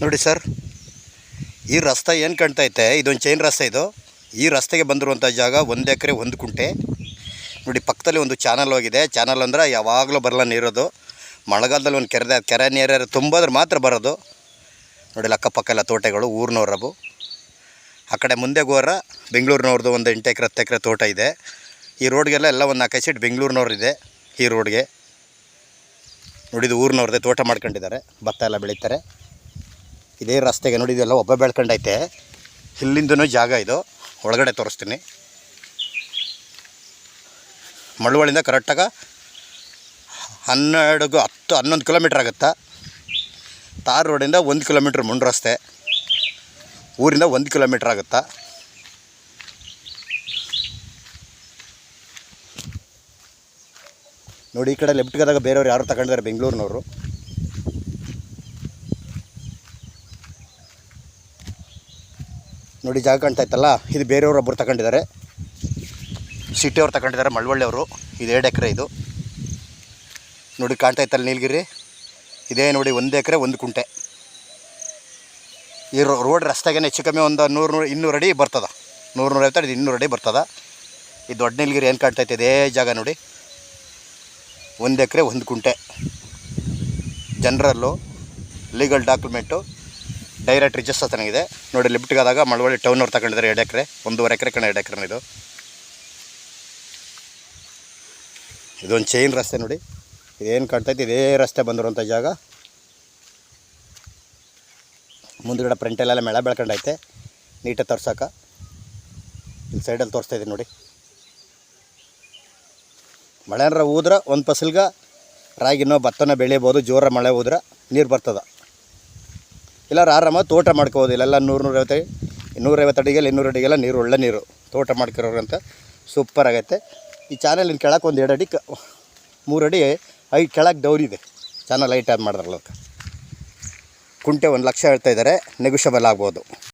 ನೋಡಿ ಸರ್, ಈ ರಸ್ತೆ ಏನು ಕಾಣ್ತೈತೆ ಇದೊಂದು ಚೈನ್ ರಸ್ತೆ ಇದು. ಈ ರಸ್ತೆಗೆ ಬಂದಿರುವಂಥ ಜಾಗ ಒಂದು ಎಕರೆ, ಒಂದು ಕುಂಟೆ. ನೋಡಿ, ಪಕ್ಕದಲ್ಲಿ ಒಂದು ಚಾನಲ್ ಹೋಗಿದೆ. ಚಾನಲ್ ಅಂದ್ರೆ ಯಾವಾಗಲೂ ಬರಲ್ಲ ನೀರೋದು. ಮಳೆಗಾಲದಲ್ಲಿ ಒಂದು ಕೆರೆ ಕೆರೆ ನೀರು ತುಂಬಿದ್ರೆ ಮಾತ್ರ ಬರೋದು. ನೋಡಿ, ಅಕ್ಕಪಕ್ಕ ಎಲ್ಲ ತೋಟಗಳು ಊರಿನವ್ರವು ಆ ಕಡೆ ಮುಂದೆ ಗೋರ ಬೆಂಗಳೂರಿನವ್ರದ್ದು ಒಂದು ಎಂಟು ಎಕರೆ, ಹತ್ತು ಎಕರೆ ತೋಟ ಇದೆ. ಈ ರೋಡ್ಗೆಲ್ಲ ಎಲ್ಲ ಒಂದು ನಾಲ್ಕೈದು ಸೀಟ್ ಬೆಂಗಳೂರಿನವ್ರಿದೆ ಈ ರೋಡ್ಗೆ. ನೋಡಿದು ಊರಿನವ್ರದ್ದೇ ತೋಟ ಮಾಡ್ಕೊಂಡಿದ್ದಾರೆ. ಭತ್ತ ಎಲ್ಲ ಬೆಳೀತಾರೆ. ಇದೇ ರಸ್ತೆಗೆ ನೋಡಿ, ಇದೆಲ್ಲ ಒಬ್ಬ ಬೆಳ್ಕೊಂಡೈತೆ. ಇಲ್ಲಿಂದನೂ ಜಾಗ ಇದು. ಒಳಗಡೆ ತೋರಿಸ್ತೀನಿ. ಮಳವಳ್ಳಿಂದ ಕರೆಕ್ಟಾಗಿ ಹನ್ನೆರಡು ಹತ್ತು, ಹನ್ನೊಂದು ಕಿಲೋಮೀಟ್ರ್ ಆಗುತ್ತಾ? ತಾರ್ ರೋಡಿಂದ ಒಂದು ಕಿಲೋಮೀಟ್ರ್ ಮುಂಡು ರಸ್ತೆ. ಊರಿಂದ ಒಂದು ಕಿಲೋಮೀಟ್ರ್ ಆಗುತ್ತಾ? ನೋಡಿ, ಈ ಕಡೆ ಲೆಫ್ಟ್ಗದಾಗ ಬೇರೆಯವ್ರು ಯಾರು ತಗೊಂಡಿದ್ದಾರೆ? ಬೆಂಗಳೂರಿನವರು. ನೋಡಿ ಜಾಗ ಕಾಣ್ತಾ ಇತ್ತಲ್ಲ, ಇದು ಬೇರೆಯವರು ಒಬ್ಬರು ತಗೊಂಡಿದ್ದಾರೆ. ಸಿಟಿಯವ್ರು ತಗೊಂಡಿದ್ದಾರೆ, ಮಳವಳ್ಳಿಯವರು. ಇದು ಎರಡು ಎಕರೆ ಇದು. ನೋಡಿ ಕಾಣ್ತಾ ಇತ್ತಲ್ಲ ನೀಲಗಿರಿ. ಇದೇ ನೋಡಿ ಒಂದು ಎಕರೆ, ಒಂದು ಕುಂಟೆ. ಈ ರೋಡ್ ರಸ್ತೆಗೇನೆ ಹೆಚ್ಚು ಕಮ್ಮಿ ಒಂದು ನೂರು ನೂರು, ಇನ್ನೂರು ಅಡಿ ಬರ್ತದ. ನೂರು ನೂರೈವತ್ತು ಇದು ಇನ್ನೂರು ಅಡಿ ಬರ್ತದ. ಈ ದೊಡ್ಡ ನೀಲಗಿರಿ ಏನು ಕಾಣ್ತೈತೆ ಇದೇ ಜಾಗ ನೋಡಿ. ಒಂದು ಎಕರೆ, ಒಂದು ಕುಂಟೆ. ಜನರಲ್ಲು, ಲೀಗಲ್ ಡಾಕ್ಯುಮೆಂಟು. ಡೈರೆಕ್ಟ್ ರಿಜಸ್ ಚೆನ್ನಾಗಿದೆ ನೋಡಿ ಲಿಫ್ಟ್ಗಾದಾಗ ಮಳವಳ್ಳಿ ಟೌನ್ ಅವ್ರು ತಗೊಂಡಿದ್ದಾರೆ ಎರಡು ಎಕರೆ. ಒಂದೂವರೆ ಎಕರೆ ಕಣ ಎರಡು ಎಕರೆ ಇದು ಇದೊಂದು ಚೈನ್ ರಸ್ತೆ ನೋಡಿ. ಇದೇನು ಕಾಣ್ತೈತೆ ಇದೇ? ರಸ್ತೆ ಬಂದಿರುವಂಥ ಜಾಗ. ಮುಂದ್ಗಡೆ ಫ್ರಂಟಲ್ಲೆಲ್ಲ ಮೇಳ ಬೆಳ್ಕೊಂಡೈತೆ. ನೀಟಾಗಿ ತೋರ್ಸೋಕೆ. ಇಲ್ಲಿ ಸೈಡಲ್ಲಿ ತೋರಿಸ್ತಾ ಇದ್ದೀನಿ ನೋಡಿ. ಮಳೆ ಏನಾರ ಊದ್ರೆ ಒಂದು ಫಸಲ್ಗ ರಾಗಿನೋ ಭತ್ತನೋ ಬೆಳಿಬೋದು. ಜೋರ ಮಳೆ ಹೋದ್ರೆ ನೀರು ಬರ್ತದೆ. ಇಲ್ಲ ಆರಾಮಾಗಿ ತೋಟ ಮಾಡ್ಕೋಬೋದು. ಇಲ್ಲೆಲ್ಲ ನೂರು ನೂರೈವತ್ತು ನೂರೈವತ್ತು ಅಡಿಗೆಲ್ಲ, ಇನ್ನೂರು ಅಡಿಗೆಲ್ಲ ನೀರು, ಒಳ್ಳೆ ನೀರು ತೋಟ ಮಾಡ್ಕಿರೋರಂತ ಸೂಪರ್ ಆಗುತ್ತೆ. ಈ ಚಾನಲಿನ ಕೆಳಕ್ಕೆ ಒಂದು ಎರಡು ಅಡಿ ಕ, ಮೂರು ಅಡಿ ಐ ಕೆಳಗೆ ಡೌರಿದೆ ಚಾನಲ್ ಲೈಟ್ ಆದ್ ಮಾಡಿದ್ರಲ್ಲ ಕುಂಟೆ ಒಂದು ಲಕ್ಷ ಹೇಳ್ತಾ ಇದ್ದಾರೆ ನೆಗೋಷಿಯಬಲ್ ಆಗ್ಬೋದು.